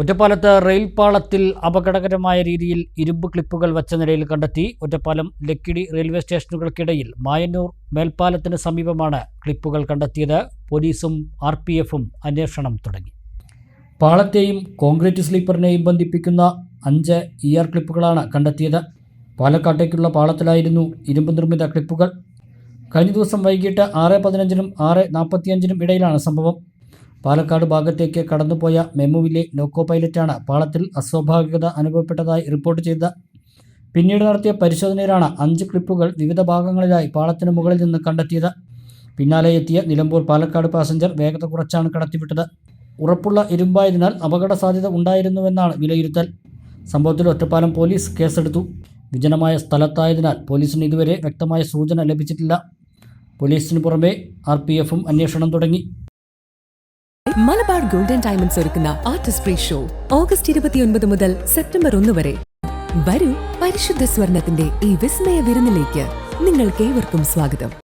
ഒറ്റപ്പാലത്ത് റെയിൽ പാളത്തിൽ അപകടകരമായ രീതിയിൽ ഇരുമ്പ് ക്ലിപ്പുകൾ വച്ച നിലയിൽ കണ്ടെത്തി ഒറ്റപ്പാലം ലക്കിടി റെയിൽവേ സ്റ്റേഷനുകൾക്കിടയിൽ മായന്നൂർ മേൽപ്പാലത്തിന് സമീപമാണ് ക്ലിപ്പുകൾ കണ്ടെത്തിയത്. പോലീസും ആർ പി എഫും അന്വേഷണം തുടങ്ങി. പാളത്തെയും കോൺക്രീറ്റ് സ്ലീപ്പറിനെയും ബന്ധിപ്പിക്കുന്ന അഞ്ച് ഇ ആർ ക്ലിപ്പുകളാണ് കണ്ടെത്തിയത്. പാലക്കാട്ടേക്കുള്ള പാളത്തിലായിരുന്നു ഇരുമ്പ് നിർമ്മിത ക്ലിപ്പുകൾ. കഴിഞ്ഞ ദിവസം വൈകിട്ട് ആറ് പതിനഞ്ചിനും ആറ് നാൽപ്പത്തിയഞ്ചിനും ഇടയിലാണ് സംഭവം. പാലക്കാട് ഭാഗത്തേക്ക് കടന്നുപോയ മെമുവിലെ ലോക്കോ പൈലറ്റാണ് പാളത്തിൽ അസ്വാഭാവികത അനുഭവപ്പെട്ടതായി റിപ്പോർട്ട് ചെയ്ത പിന്നീട് നടത്തിയ പരിശോധനയിലാണ് അഞ്ച് ക്ലിപ്പുകൾ വിവിധ ഭാഗങ്ങളിലായി പാളത്തിന് മുകളിൽ നിന്ന് കണ്ടെത്തിയത്. പിന്നാലെ എത്തിയ നിലമ്പൂർ പാലക്കാട് പാസഞ്ചർ വേഗത കുറച്ചാണ് കടത്തിവിട്ടത്. ഉറപ്പുള്ള ഇരുമ്പായതിനാൽ അപകട സാധ്യത ഉണ്ടായിരുന്നുവെന്നാണ് വിലയിരുത്തൽ. സംഭവത്തിൽ ഒറ്റപ്പാലം പോലീസ് കേസെടുത്തു. വിജനമായ സ്ഥലത്തായതിനാൽ പോലീസിന് ഇതുവരെ വ്യക്തമായ സൂചന ലഭിച്ചിട്ടില്ല. പോലീസിന് പുറമെ ആർ പി എഫും അന്വേഷണം തുടങ്ങി. മലബാർ ഗോൾഡൻ ഡയമണ്ട്സ് ഒരുക്കുന്ന ആർട്ടിസ്റ്റ് ഫ്രീ ഷോ ഓഗസ്റ്റ് ഇരുപത്തിയൊൻപത് മുതൽ സെപ്റ്റംബർ ഒന്ന് വരെ. വരൂ പരിശുദ്ധ സ്വർണത്തിന്റെ ഈ വിസ്മയ വിരുന്നിലേക്ക്. നിങ്ങൾക്ക് ഏവർക്കും സ്വാഗതം.